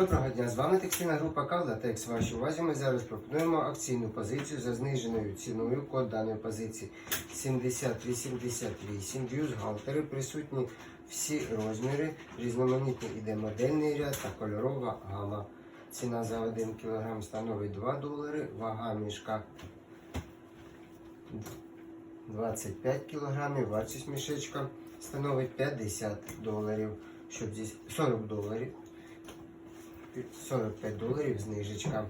Доброго дня, з вами текстильна група Кавлатекс. Вашій увазі ми зараз пропонуємо акційну позицію за зниженою ціною. Код даної позиції 7088. Бюстгальтери присутні всі розміри, різноманітний іде модельний ряд та кольорова гама. Ціна за 1 кг становить 2 долари, вага мішка 25 кг, вартість мішечка становить 50 доларів, щоб зі 40 доларів. 45 доларів знижечка.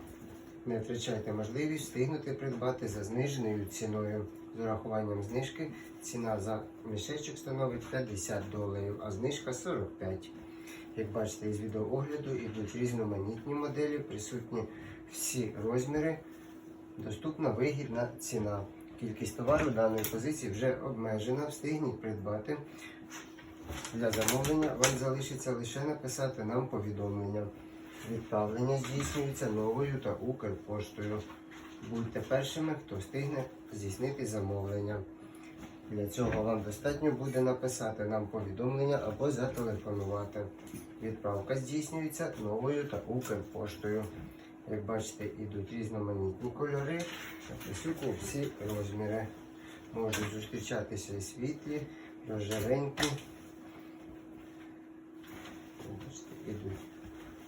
Не втрачайте можливість встигнути придбати за зниженою ціною. З урахуванням знижки ціна за мішечок становить 50 доларів, а знижка 45. Як бачите із відеоогляду йдуть різноманітні моделі, присутні всі розміри, доступна вигідна ціна. Кількість товару даної позиції вже обмежена. Встигніть придбати. Для замовлення вам залишиться лише написати нам повідомлення. Відправлення здійснюється новою та Укрпоштою. Будьте першими, хто встигне здійснити замовлення. Для цього вам достатньо буде написати нам повідомлення або зателефонувати. Відправка здійснюється новою та Укрпоштою. Як бачите, йдуть різноманітні кольори та присутні всі розміри. Можуть зустрічатися і світлі, рожевенькі. Ідуть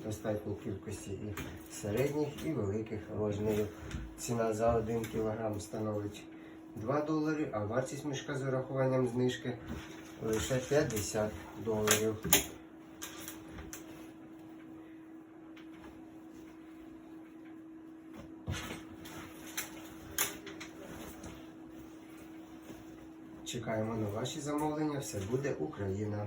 достатній кількості і середніх, і великих розмірів. Ціна за 1 кг становить 2 долари, а вартість мішка з урахуванням знижки лише 50 доларів. Чекаємо на ваші замовлення. Все буде Україна.